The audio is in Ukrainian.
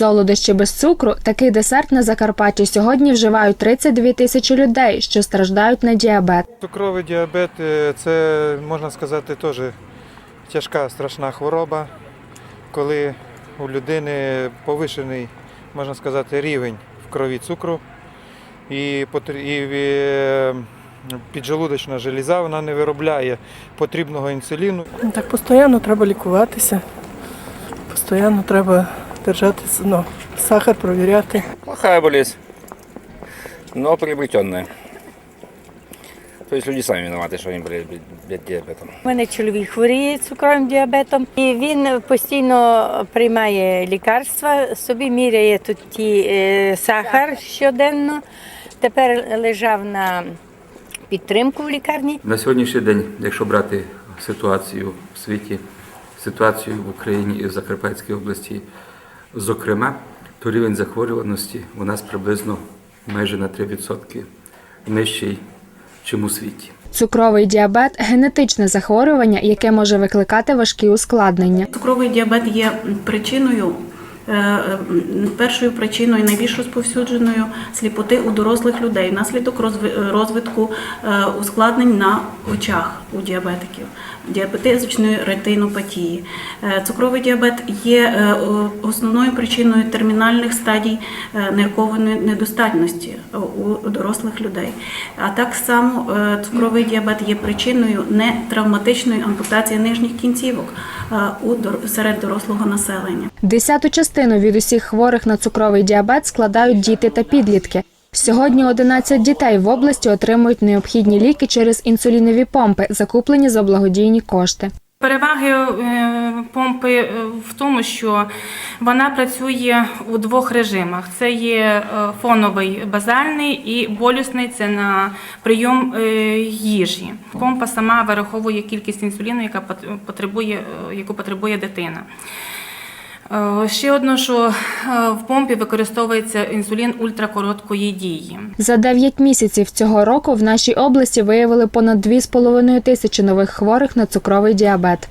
Солодощі без цукру такий десерт на Закарпатті сьогодні вживають 32 тисячі людей, що страждають на діабет. Цукровий діабет е, це можна сказати теж тяжка страшна хвороба, коли у людини повишений, можна сказати, рівень в крові цукру і, е, піджелудочна желіза вона не виробляє потрібного інсуліну. Ну, Так постійно треба лікуватися, постійно треба держати ну, сахар, провіряти. Плохая болезнь, но приобретенная. То есть люди сами виноваты, что они болеют бед- диабетом. У мене чоловік хворіє цукровим діабетом, і він постійно приймає лікарства, собі міряє тут ті, е, сахар щоденно. Тепер лежав на підтримку в лікарні. На сьогоднішній день, якщо брати ситуацію в світі, ситуацію в Україні і в Закарпатській області, зокрема, то рівень захворюваності у нас приблизно майже на 3% нижчий, чим у світі. Цукровий діабет генетичне захворювання, яке може викликати важкі ускладнення. Цукровий діабет є причиною, е, е, першою причиною найбільш розповсюдженою сліпоти у дорослих людей внаслідок розви- розвитку е, ускладнень на очах у діабетиків, діабетичної ретинопатії. Е, Цукровий діабет є е, основною причиною термінальних стадій е, ниркової недостатності у дорослих людей. А так само цукровий діабет є причиною нетравматичної ампутації нижніх кінцівок серед дорослого населення. Десяту частину від усіх хворих на цукровий діабет складають діти та підлітки. Сьогодні 11 дітей в області отримують необхідні ліки через інсулінові помпи, закуплені за благодійні кошти. Переваги е, помпи е, в тому, що вона працює у двох режимах: це є е, фоновий базальний і болюсний це на прийом їжі. Помпа сама вираховує кількість інсуліну, яка пот- потребує, яку потребує дитина. Е, Ще одно, що е, в помпі використовується інсулін ультракороткої дії. За 9 місяців цього року в нашій області виявили понад 2,5 тисячі нових хворих на цукровий діабет.